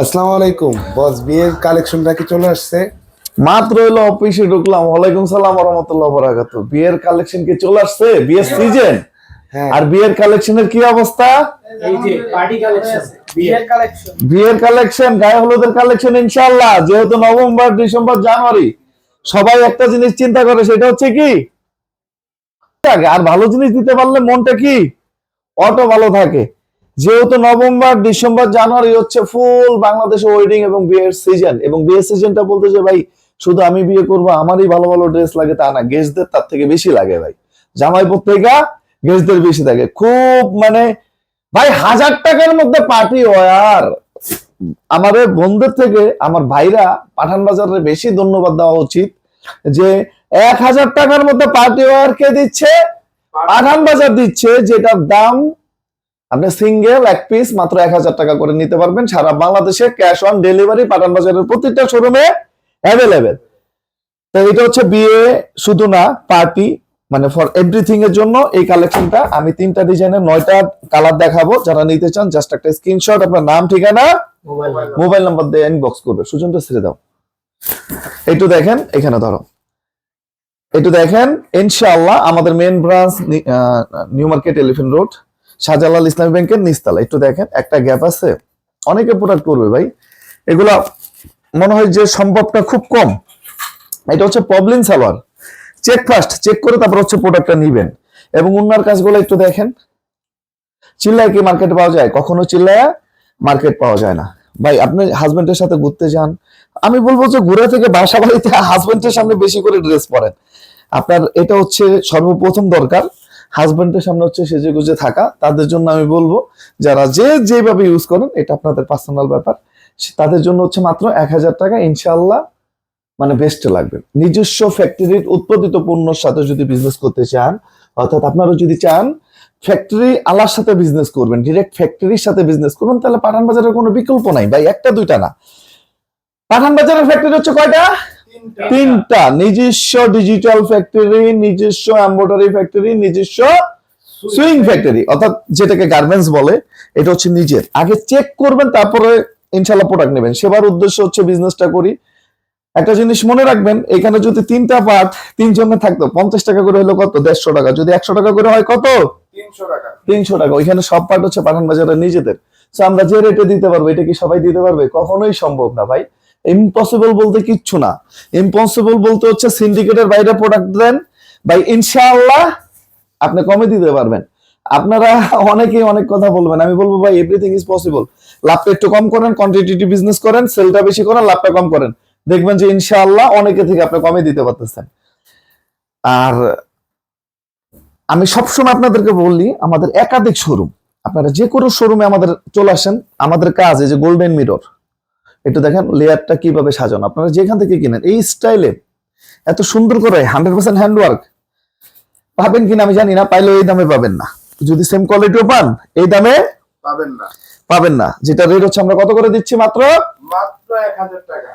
আসসালামু আলাইকুম। বস বিয়ের কালেকশনটা কি চলে আসছে? মাত্র হলো অফিসে ঢুকলাম। ওয়ালাইকুম সালাম রহমতুল্লাহ বরাকাতু বিয়ের কালেকশন কি চলে আসছে? বিয়ের সিজন? হ্যাঁ। আর বিয়ের কালেকশনের কি অবস্থা? বিয়ের কালেকশন। গায়ে হলুদের কালেকশন ইনশাআল্লাহ। যেহেতু নভেম্বর ডিসেম্বর জানুয়ারি সবাই একটা জিনিস চিন্তা করে সেটা হচ্ছে কি? আগে আর ভালো জিনিস দিতে পারলে মনটা কি? অটো ভালো থাকে। যেহেতু নভেম্বর, ডিসেম্বর, জানুয়ারি হচ্ছে ফুল বাংলাদেশে ওয়েডিং এবং বিয়ের সিজন এবং বিয়ের সিজনটা বলতে যে, ভাই, শুধু আমি বিয়ে করব, আমারই ভালো ভালো ড্রেস লাগে, তা না গেস্টদের তার থেকে বেশি লাগে, ভাই। জামাই পত্রিকা গেস্টদের বেশি থাকে। খুব মানে ভাই, হাজার টাকার মধ্যে পার্টি আর আমাদের বন্ধুর থেকে আমার ভাইরা পাঠান বাজারে বেশি ধন্যবাদ দেওয়া উচিত যে, এক হাজার টাকার মধ্যে পার্টি ওয়ার কে দিচ্ছে? পাঠান বাজার দিচ্ছে যেটার দাম আপনি সিঙ্গেল এক পিস মাত্র এক হাজার টাকা করে নিতে পারবেন। সারা বাংলাদেশে ক্যাশ অন ডেলিভারি পাঠান বাজারের প্রত্যেকটা শোরুমে অ্যাভেলেবেল তো এটা হচ্ছে বিয়ে শুধু না পার্টি মানে ফর এভরিথিং এর জন্য এই কালেকশনটা আমি তিনটা ডিজাইনের নয়টা কালার দেখাবো। যারা নিতে চান জাস্ট একটা স্ক্রিনশট আপনার নাম ঠিকানা মোবাইল মোবাইল নাম্বার দিয়ে ইনবক্স করবে। সুজনটা ছেড়ে দাও। একটু দেখেন এখানে ধরো। একটু দেখেন, ইনশাআল্লাহ আমাদের main branch New Market Elephant Road Shahjalal Islami ব্যাংকের নিচতলা একটু দেখেন, একটা গ্যাপ আছে। অনেকে প্রোডাক্ট করবে ভাই। এগুলা মনে হয় যে সম্ভবটা খুব কম। এটা হচ্ছে problem salwar check first check করে তারপর হচ্ছে প্রোডাক্টটা নিবেন। এবং অন্যার কাজগুলো একটু দেখেন। চিল্লায় কি মার্কেটে পাওয়া যায়? কখনো চিল্লায় মার্কেট পাওয়া যায় না। ভাই, আপনি হাজবেন্ডের সাথে ঘুরতে যান। আমি বলব যে ঘুরে থেকে বাসা বাড়িতে হাজবেন্ডের সামনে বেশি করে ড্রেস পরেন। আপনার এটা হচ্ছে সর্বপ্রথম দরকার। হাজবেন্ডের সামনে হচ্ছে সেজে গুজে থাকা। তাদের জন্য আমি বলব, যারা যে যেভাবে ইউজ করেন, এটা আপনাদের পার্সোনাল ব্যাপার। তাদের জন্য হচ্ছে মাত্র এক হাজার টাকা ইনশাল্লাহ মানে বেস্ট লাগবে। নিজস্ব ফ্যাক্টরির উৎপাদিত পণ্যের সাথে যদি বিজনেস করতে চান, অর্থাৎ আপনারা যদি চান ফ্যাক্টরি আলার সাথে বিজনেস করবেন ডিরেক্ট ফ্যাক্টরির সাথে বিজনেস করবেন, তাহলে পাঠান বাজারের কোনো বিকল্প নাই। ভাই, একটা দুইটা না। পাঠান বাজারের ফ্যাক্টরি হচ্ছে কয়টা? তিনটা। নিজস্ব ডিজিটাল ফ্যাক্টরি নিজস্ব এম্ব্রয়ডারি ফ্যাক্টরি নিজস্ব সুইং ফ্যাক্টরি অর্থাৎ যেটাকে গার্মেন্টস বলে এটা হচ্ছে নিজের। আগে চেক করবেন তারপরে ইনশাল্লাহ প্রোডাক্ট নেবেন। সেবার উদ্দেশ্য হচ্ছে বিজনেসটা করি। একটা জিনিস মনে রাখবেন এখানে যদি তিনটা পার্ট তিনজনে থাকতো পঞ্চাশ টাকা করে হলো কত? দেড়শো টাকা। যদি একশো টাকা করে হয় কত? তিনশো টাকা। তিনশো টাকা। ওইখানে সব পার্ট হচ্ছে পাঠান বাজারের নিজেদের। আমরা যে রেটে দিতে পারব এটা কি সবাই দিতে পারবে? কখনোই সম্ভব না ভাই। ইম্পসিবল বলতে কিচ্ছু না। ইম্পসিবল বলতে হচ্ছে সিন্ডিকেটের বাইরে প্রোডাক্ট দেন, ভাই ইনশাআল্লাহ আপনি কমে দিতে পারবেন। আপনারা অনেকেই অনেক কথা বলবেন, আমি বলব ভাই এভরিথিং ইজ পসিবল লাভটা একটু কম করেন কোয়ান্টিটি বিজনেস করেন সেলটা বেশি করেন, লাভটা কম করেন। দেখবেন যে ইনশাআল্লাহ অনেকে থেকে আপনি কমে দিতে পারতেছেন। আর আমি সবসময় আপনাদেরকে বলি, আমাদের একাধিক শোরুম আপনারা যে কোনো শোরুমে আমাদের চলে আসেন, আমাদের কাজ এই যে গোল্ডেন মিরর একটু দেখেন লেয়ারটা কীভাবে সাজানো। আপনারা যেখান থেকে কিনেন এই স্টাইলে এত সুন্দর করে হান্ড্রেড পার্সেন্ট হ্যান্ডওয়ার্ক পাবেন কিনা আমি জানি না পাইলেও এই দামে পাবেন না। যদি সেম কোয়ালিটিও পান এই দামে পাবেন না। পাবেন না। যেটা রেট হচ্ছে আমরা কত করে দিচ্ছি মাত্র? মাত্র এক হাজার টাকা।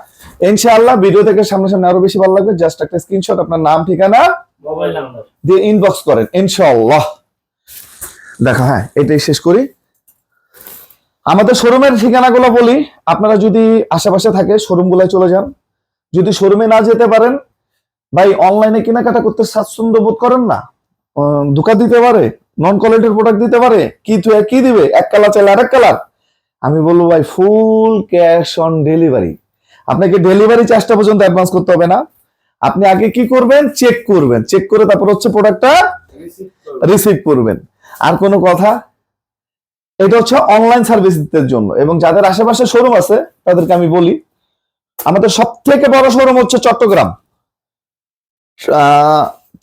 ইনশাআল্লাহ ভিডিও থেকে সামনে সামনে আরও বেশি ভালো লাগবে। জাস্ট একটা স্ক্রিনশট আপনার নাম ঠিকানা মোবাইল নাম্বার। দিয়ে ইনবক্স করেন ইনশাআল্লাহ। দেখো হ্যাঁ এটাই শেষ করি। আমাদের শোরুমের ঠিকানাগুলো বলি। আপনারা যদি আশেপাশে থাকে শোরুমগুলোয় চলে যান। যদি শোরুমে না যেতে পারেন, ভাই অনলাইনে কেনাকাটা করতে স্বাচ্ছন্দ্য বোধ করেন না। ধোকা দিতে পারে নন কোয়ালিটির প্রোডাক্ট দিতে পারে, কি তুই কি দিবে, এক কালার চাইলে আরেক কালার আমি বলব, ভাই ফুল ক্যাশ অন ডেলিভারি আপনাকে ডেলিভারি চার্জটা পর্যন্ত অ্যাডভান্স করতে হবে না। আপনি আগে কি করবেন? চেক করবেন। চেক করে তারপর হচ্ছে প্রোডাক্টটা রিসিভ করবেন। আর কোনো কথা এটা হচ্ছে অনলাইন সার্ভিসের জন্য এবং যাদের আশেপাশে শোরুম আছে তাদেরকে আমি বলি আমাদের সব থেকে বড় শোরুম হচ্ছে চট্টগ্রাম।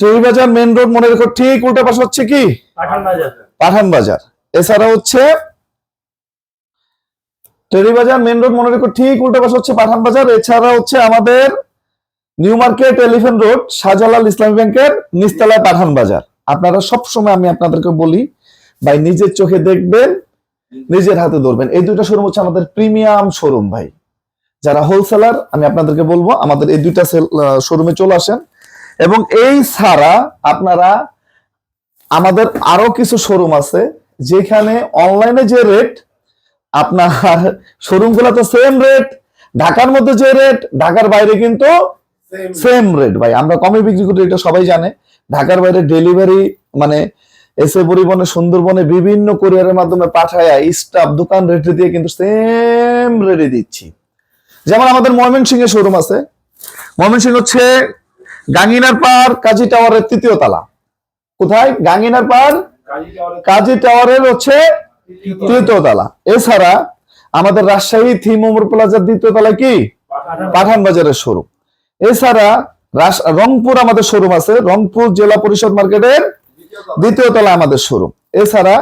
টেরিবাজার মেন রোড মনে রেখো ঠিক উল্টা পাশে হচ্ছে কি? পাঠান বাজার এছাড়া হচ্ছে টেরিবাজার মেন রোড মনে রেখো ঠিক উল্টা পাশে হচ্ছে পাঠান বাজার এছাড়া হচ্ছে আমাদের New Market Elephant Road Shahjalal Islami ব্যাংকের নিচতলায় পাঠান বাজার আপনারা সব সময় আমি আপনাদেরকে বলি ভাই নিজের চোখে দেখবেন নিজের হাতে ধরবেন। এই দুইটা শোরুম হচ্ছে আমাদের প্রিমিয়াম শোরুম ভাই। যারা হোলসেলার আমি আপনাদেরকে বলব আমাদের এই দুইটা শোরুমে চলে আসেন। এবং এই ছাড়া আপনারা আমাদের আরও কিছু শোরুম আছে যেখানে অনলাইনে যে রেট আপনার শোরুম গুলাতে সেম রেট ঢাকার মধ্যে যে রেট ঢাকার বাইরে কিন্তু সেম রেট ভাই। আমরা কমে বিক্রি করি এটা সবাই জানে। ঢাকার বাইরে ডেলিভারি মানে এসে পরিবহনে সুন্দরবনে বিভিন্ন কোরিয়ারের মাধ্যমে পাঠায় স্টাফ দোকান রেট দিয়ে কিন্তু সেম রেটে দিচ্ছি। যেমন আমাদের ময়মনসিংহ এর শোরুম আছে। ময়মনসিংহ হচ্ছে গাঙ্গিনার পার কাজী টাওয়ারের তৃতীয় তলা। কোথায়? গাঙ্গিনার পার কাজী টাওয়ারের হচ্ছে তৃতীয় তলা। এছাড়া আমাদের রাজশাহী থিম ওমর প্লাজার দ্বিতীয় তলায় কি? পাঠান বাজারের শোরুম এছাড়া রংপুর আমাদের শোরুম আছে। রংপুর জেলা পরিষদ মার্কেটের দ্বিতীয় তলায় আমাদের শোরুম এছাড়া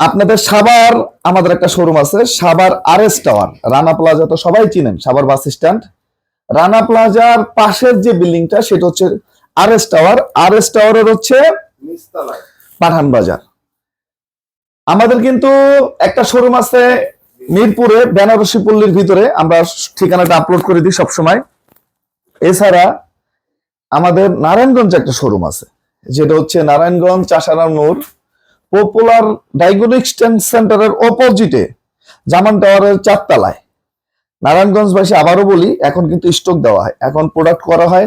আপনাদের সাবার আমাদের একটা শোরুম আছে Savar R S tower Rana plaza তো সবাই চিনেন সাবার বাস স্ট্যান্ড। রানা প্লাজার পাশের যে বিল্ডিংটা সেটা হচ্ছে R S tower R S টাওয়ারের হচ্ছে পাঠান বাজার। আমাদের কিন্তু একটা শোরুম আছে মিরপুরে, বেনারসি পল্লীর ভিতরে। আমরা ঠিকানাটা আপলোড করে দিই সবসময়। এছাড়া আমাদের নারায়ণগঞ্জে একটা শোরুম আছে। যেটা হচ্ছে নারায়ণগঞ্জ চাষারা নূর পপুলার ডায়াগনস্টিক সেন্টারের অপোজিটে, জামান টাওয়ারের চারতলায়। নারায়ণগঞ্জবাসী আবারও বলি, এখন কিন্তু স্টক দেওয়া হয়। এখন প্রোডাক্ট করা হয়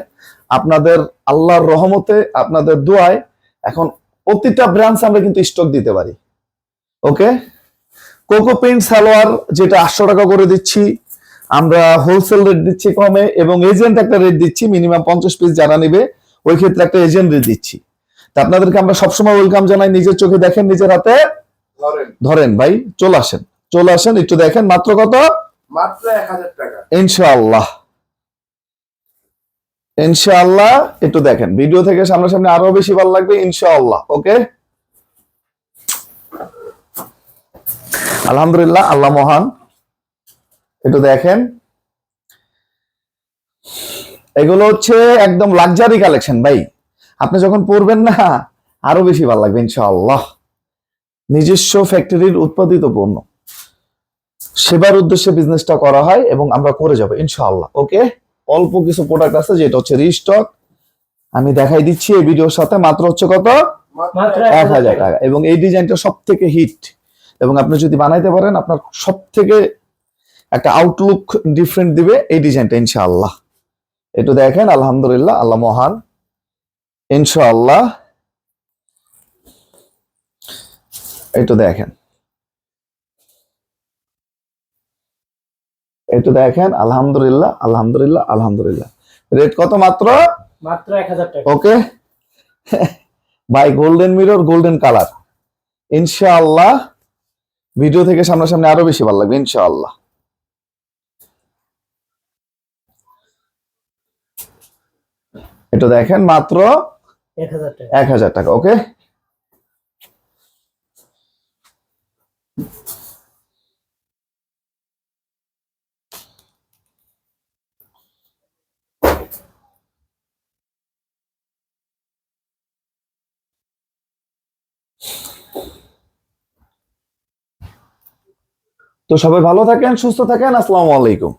আপনাদের আল্লাহর রহমতে, আপনাদের দোয়ায়। এখন প্রতিটা ব্রাঞ্চ আমরা কিন্তু স্টক দিতে পারি। ওকে কোকো পেইন্ট সালোয়ার যেটা আটশো টাকা করে দিচ্ছি, আমরা হোলসেল রেট দিচ্ছি কমে, এবং এজেন্ট একটা রেট দিচ্ছি মিনিমাম পঞ্চাশ পিস যারা নেবে, ওই ক্ষেত্রে একটা এজেন্ট রেট দিচ্ছি। তা আপনাদেরকে আমরা সবসময় ওয়েলকাম জানাই নিজের চোখে দেখেন নিজের হাতে ধরেন। ভাই চলে আসেন। চলে আসেন একটু দেখেন মাত্র কত? মাত্র এক হাজার টাকা। ইনশাআল্লাহ। ইনশাআল্লাহ একটু দেখেন ভিডিও থেকে সামনাসামনি আরও বেশি ভালো লাগবে ইনশাআল্লাহ ওকে? আলহামদুলিল্লাহ আল্লাহ মহান। একটু দেখেন। এগুলো হচ্ছে একদম লাক্সারি কালেকশন ভাই। আপনি যখন পরবেন না আরও বেশি ভালো লাগবে ইনশাআল্লাহ। নিজস্ব ফ্যাক্টরির উৎপাদিত পণ্য। সেবার উদ্দেশ্যে বিজনেসটা করা হয় এবং আমরা করে যাব ইনশাআল্লাহ ওকে? অল্প কিছু প্রোডাক্ট আছে যেটা হচ্ছে রিস্টক আমি দেখাই দিচ্ছি এই ভিডিওর সাথে মাত্র হচ্ছে কত? মাত্র এক হাজার টাকা। এবং এই ডিজাইনটা সব থেকে হিট এবং আপনি যদি বানাইতে পারেন আপনার সব থেকে একটা আউটলুক ডিফারেন্ট দিবে এই ডিজাইনটা ইনশাআল্লাহ। একটু দেখেন আলহামদুলিল্লাহ আল্লাহ মহান। ইনশাআল্লাহ। একটু দেখেন। একটু দেখেন আলহামদুলিল্লাহ আলহামদুলিল্লাহ আলহামদুলিল্লাহ। রেট কত মাত্র? মাত্র এক হাজার টাকা। Okay bye golden mirror golden colour ইনশাআল্লাহ ভিডিও থেকে সামনাসামনি আরও বেশি ভালো লাগবে ইনশাআল্লাহ। এটা দেখেন মাত্র এক হাজার টাকা। ওকে? তো সবাই ভালো থাকেন সুস্থ থাকেন আসসালামু আলাইকুম।